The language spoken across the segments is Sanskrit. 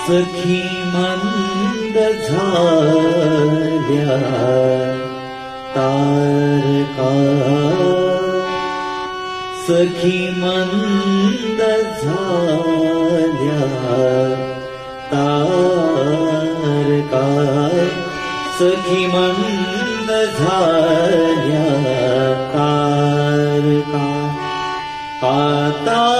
सखी मंद झाल्या तारका। सखी मंद झाल्या तारका। सखी मंद झाल्या तारका। आता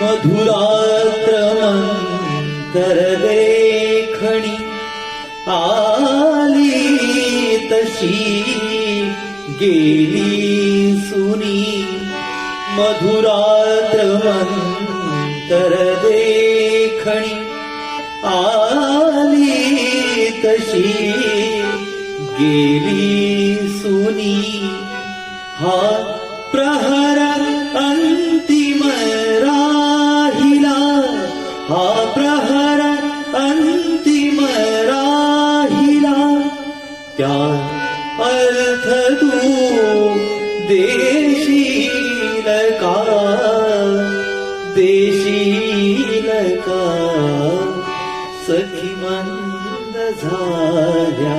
झाल्या तारका आली तशी गेली सुनी मधुरात्रमन्तरलेखणी आली तशी गेली सुनी हा प्रहर त्या अर्थ तू देशील का देशील का सखी मंद झाल्या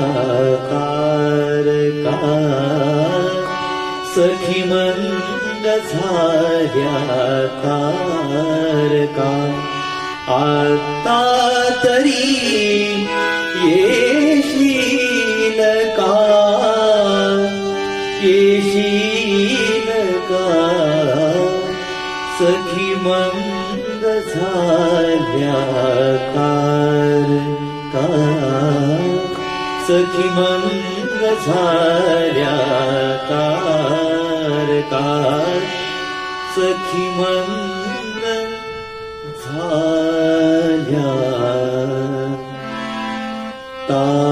कारका सखी मंद झाल्या कारका आता तरी ीकार सखि झाल्याकार का सखी मन्द्र झाल्याकार का सखी मन्द्रया का